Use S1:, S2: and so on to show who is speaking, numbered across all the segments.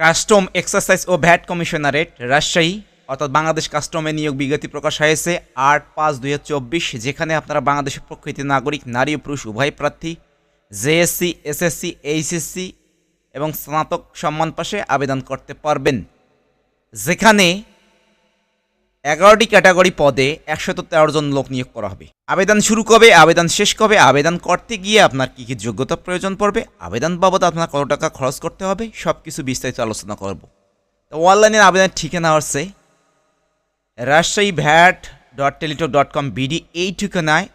S1: Custom excise ও VAT commissionerate Rajshahi, অর্থাৎ বাংলাদেশ কাস্টমে নিয়োগ বিজ্ঞপ্তি প্রকাশ হয়েছে আট পাঁচ দুই চব্বিশ, যেখানে আপনারা বাংলাদেশের প্রকৃত নাগরিক, নারী ও পুরুষ, উভয় প্রার্থী, জেএসসি, এসএসসি, এইচএসসি এবং স্নাতক সম্মান পাশে আবেদন করতে পারবেন। যেখানে এগারোটি ক্যাটাগরি পদে একশত তেরো জন লোক নিয়োগ করা হবে। আবেদন শুরু কবে? আবেদন শেষ কবে? আবেদন করতে গিয়ে আপনার কী কী যোগ্যতা প্রয়োজন পড়বে? আবেদন বাবদ আপনার কত টাকা খরচ করতে হবে? সব কিছু বিস্তারিত আলোচনা করব। তো অনলাইনের আবেদনের ঠিকানা হচ্ছে Rajshahi VAT dot Teletalk dot com, BD এই ঠিকানায়।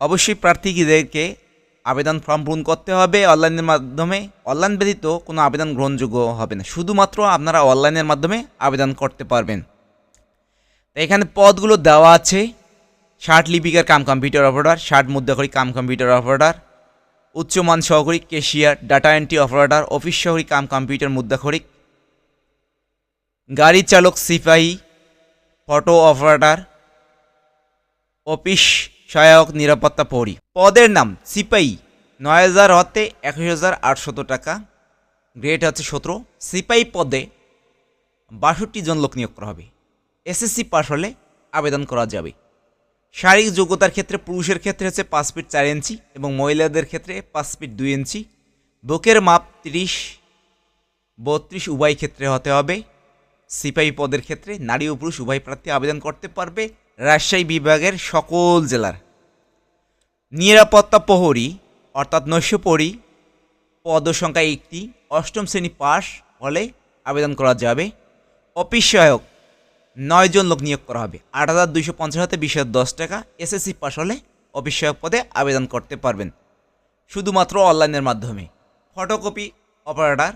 S1: অবশ্যই প্রার্থীদেরকে আবেদন ফর্ম পূরণ করতে হবে অনলাইনের মাধ্যমে। অনলাইন ব্যতীত কোনো আবেদন গ্রহণযোগ্য হবে না। শুধুমাত্র আপনারা অনলাইনের মাধ্যমে আবেদন করতে পারবেন। তো এখানে পদগুলো দেওয়া আছে। ষাট লিপিকার কাম কম্পিউটার অপারেটর, ষাট মুদ্রাকরী কাম কম্পিউটার অপারেটর, উচ্চমান সহকারী cashier data entry operator, office সহকারী কাম কম্পিউটার মুদ্রাখরিক গাড়ি চালক সিপাহী, ফটো অপারেটর, অফিস সহায়ক নিরাপত্তা পরি। পদের নাম সিপাহী, নয় হাজার হতে একুশ হাজার আটশত টাকা। গ্রেড হচ্ছে সতেরো। সিপাহী পদে বাষট্টি জন লোক নিয়োগ করা হবে। এসএসসি পাশ হলে আবেদন করা যাবে। শারীরিক যোগ্যতার ক্ষেত্রে পুরুষের ক্ষেত্রে হচ্ছে পাঁচ ফিট চার ইঞ্চি এবং মহিলাদের ক্ষেত্রে পাঁচ ফিট দুই ইঞ্চি। বুকের মাপ তিরিশ, বত্রিশ উভয় ক্ষেত্রে হতে হবে। সিপাহী পদের ক্ষেত্রে নারী ও পুরুষ উভয় প্রার্থী আবেদন করতে পারবে রাজশাহী বিভাগের সকল জেলার। নিরাপত্তা প্রহরী অর্থাৎ নৈশপরি পদ সংখ্যা একটি, অষ্টম শ্রেণি পাস হলে আবেদন করা যাবে। অফিস সহায়ক নয় জন লোক নিয়োগ করা হবে। আট হাজার দুইশো পঞ্চাশ হাতে বিশ হাজার দশ টাকা এসএসসি পাস হলে অফিস পদে আবেদন করতে পারবেন। শুধুমাত্র অনলাইনের মাধ্যমে। ফটোকপি অপারেটর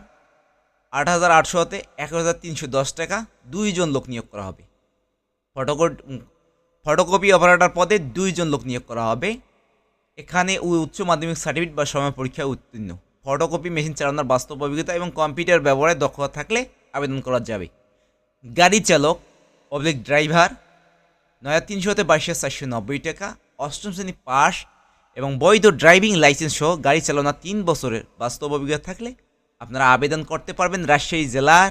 S1: আট হাজার আটশো হতে এক হাজার তিনশো দশ টাকা দুইজন লোক নিয়োগ করা হবে। ফটোকো ফটোকপি অপারেটর পদে দুইজন লোক নিয়োগ করা হবে। এখানে উচ্চ মাধ্যমিক সার্টিফিকেট বা সময় পরীক্ষায় উত্তীর্ণ। ফটোকপি মেশিন চালানোর বাস্তব অভিজ্ঞতা এবং কম্পিউটার ব্যবহারে দক্ষতা থাকলে আবেদন করা যাবে। গাড়ি চালক অবলিক ড্রাইভার, নয় তিনশো হতে বাইশ চারশো নব্বই টাকা, অষ্টম শ্রেণি পাস এবং বৈধ ড্রাইভিং লাইসেন্স সহ গাড়ি চালানোর তিন বছরের বাস্তব অভিজ্ঞতা থাকলে আপনারা আবেদন করতে পারবেন রাজশাহী জেলার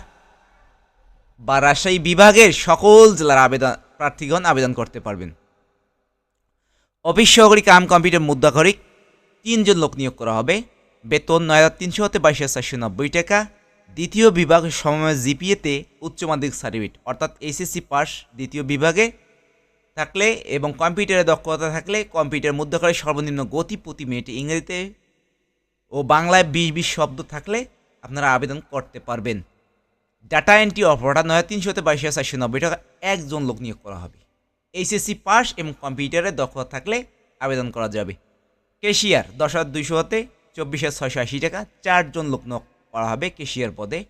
S1: বা রাজশাহী বিভাগের সকল জেলার আবেদন প্রার্থীগণ আবেদন করতে পারবেন। অফিস সহকারী কাম কম্পিউটার মুদ্রাকরিক তিনজন লোক নিয়োগ করা হবে। বেতন নয় হাজার তিনশো হতে বাইশ হাজার চারশো নব্বই টাকা দ্বিতীয় বিভাগ সময় জিপিএতে উচ্চ মাধ্যমিক সার্টিফিকেট অর্থাৎ এইচএসসি পাস দ্বিতীয় বিভাগে থাকলে এবং কম্পিউটারে দক্ষতা থাকলে কম্পিউটার মুদ্রাকরের সর্বনিম্ন গতি প্রতি মিনিটে ইংরেজিতে ও বাংলায় বিশ বিশ শব্দ থাকলে আপনারা আবেদন করতে পারবেন। ডাটা এন্ট্রি অপারেটর নয় তিনশো হতে বাইশ হাজার চারশো নব্বই টাকা একজন লোক নিয়োগ করা হবে। এইচএসসি পাস এবং কম্পিউটারে দক্ষতা থাকলে আবেদন করা যাবে। কেশিয়ার দশ হাজার দুইশো হতে চব্বিশ হাজার ছয়শো আশি টাকা, চারজন লোক করা হবে কেশিয়ার পদে।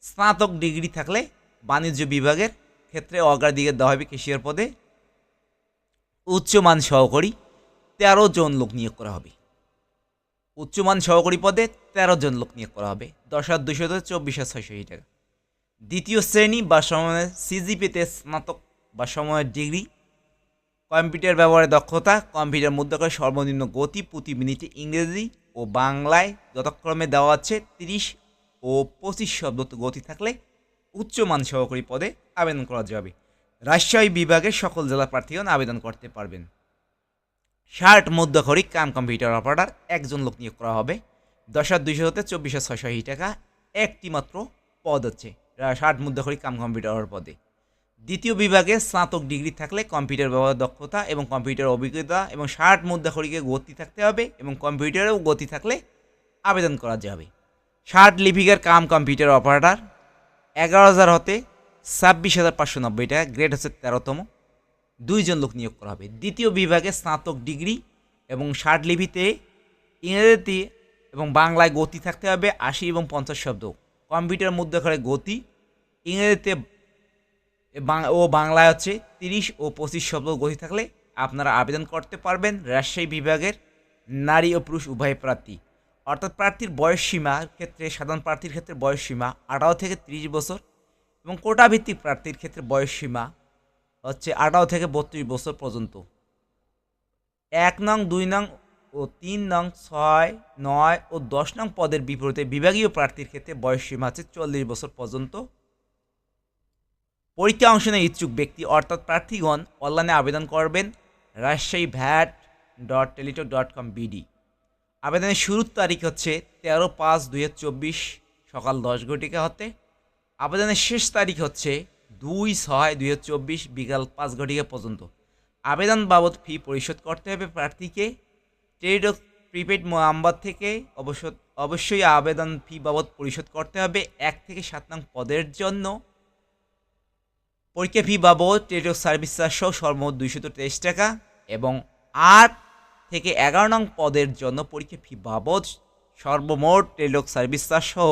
S1: স্নাতক ডিগ্রি থাকলে বাণিজ্য বিভাগের ক্ষেত্রে অগ্রাধিকার দেওয়া হবে কেশিয়ার পদে। উচ্চমান সহকারী তেরো জন লোক নিয়োগ করা হবে। উচ্চমান সহকারী পদে তেরো জন লোক নিয়োগ করা হবে। দশ হাজার দুশো চব্বিশ হাজার ছয়শো টাকা। দ্বিতীয় শ্রেণি বা সময়ের সিজিপিতে স্নাতক বা সময়ের ডিগ্রি, কম্পিউটার ব্যবহারে দক্ষতা, কম্পিউটার মুদ্রা সর্বনিম্ন গতি, প্রতি মিনিটে ইংরেজি ও বাংলায় যথাক্রমে দেওয়া আছে তিরিশ ও পঁচিশ শব্দ গতি থাকলে উচ্চমান সহকারী পদে আবেদন করা যাবে। রাজশাহী বিভাগের সকল জেলা প্রার্থীগণ আবেদন করতে পারবেন। ষাট মুদ্রাখরিক কাম কম্পিউটার অপারেটর একজন লোক নিয়োগ করা হবে। দশ হাজার দুইশো হতে চব্বিশ হাজার আশি টাকা একটি মাত্র পদ হচ্ছে, ষাট মুদ্রাখরিক কাম কম্পিউটার পদে। দ্বিতীয় বিভাগে স্নাতক ডিগ্রি থাকলে কম্পিউটার ব্যবহার দক্ষতা এবং কম্পিউটার অভিজ্ঞতা এবং ষাট মুদ্রাখরিকে গতি থাকতে হবে এবং কম্পিউটারেও গতি থাকলে আবেদন করা যাবে। ষাট লিপিকার কাম কম্পিউটার অপারেটার, এগারো হাজার হতে ছাব্বিশ হাজার পাঁচশো নব্বই টাকা, গ্রেড হচ্ছে তেরোতম। দুইজন লোক নিয়োগ করা হবে। দ্বিতীয় বিভাগে স্নাতক ডিগ্রি এবং ষাট লিপিতে ইংরেজিতে এবং বাংলায় গতি থাকতে হবে আশি এবং পঞ্চাশ শব্দ। কম্পিউটার করে গতি ইংরেজিতে ও বাংলায় হচ্ছে তিরিশ ও পঁচিশ শব্দ গতি থাকলে আপনারা আবেদন করতে পারবেন রাজশাহী বিভাগের নারী ও পুরুষ উভয় প্রার্থী। অর্থাৎ প্রার্থীর বয়স সীমার ক্ষেত্রে, সাধারণ প্রার্থীর ক্ষেত্রে বয়স সীমা আঠারো থেকে ত্রিশ বছর এবং কোটা ভিত্তিক প্রার্থীর ক্ষেত্রে বয়স সীমা হচ্ছে আঠারো থেকে বত্রিশ বছর পর্যন্ত। এক নং, দুই নং ও তিন নং, ছয়, নয় ও দশ নং পদের বিপরীতে বিভাগীয় প্রার্থীর ক্ষেত্রে বয়সসীমা আছে চল্লিশ বছর পর্যন্ত। পরীক্ষা অংশ নেওয়া ইচ্ছুক ব্যক্তি, অর্থাৎ প্রার্থীগণ অনলাইনে আবেদন করবেন Rajshahi VAT dot Teletalk dot com BD. আবেদনের শুরুর তারিখ হচ্ছে তেরো পাঁচ দুই চব্বিশ সকাল দশ ঘটিকা হতে। আবেদনের শেষ তারিখ হচ্ছে দুই ছয় দুই চব্বিশ বিকাল পাঁচ ঘটিকা পর্যন্ত। আবেদন বাবদ ফি পরিশোধ করতে হবে প্রার্থীকে। টেলিটক প্রিপেড নাম্বার থেকে অবশ্য অবশ্যই আবেদন ফি বাবদ পরিশোধ করতে হবে এক থেকে সাত নং পদের জন্য। পরীক্ষা ফি বাবদ টেলিটক সার্ভিস চার্জসহ সর্বমোট দুইশত তেইশ টাকা এবং আট থেকে এগারো নং পদের জন্য পরীক্ষা ফি বাবদ সর্বমোট টেলিটক সার্ভিস চার্জসহ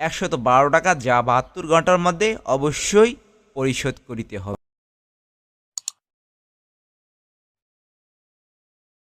S1: একশত বারো টাকা যা বাহাত্তর ঘণ্টার মধ্যে অবশ্যই পরিশোধ করিতে হবে।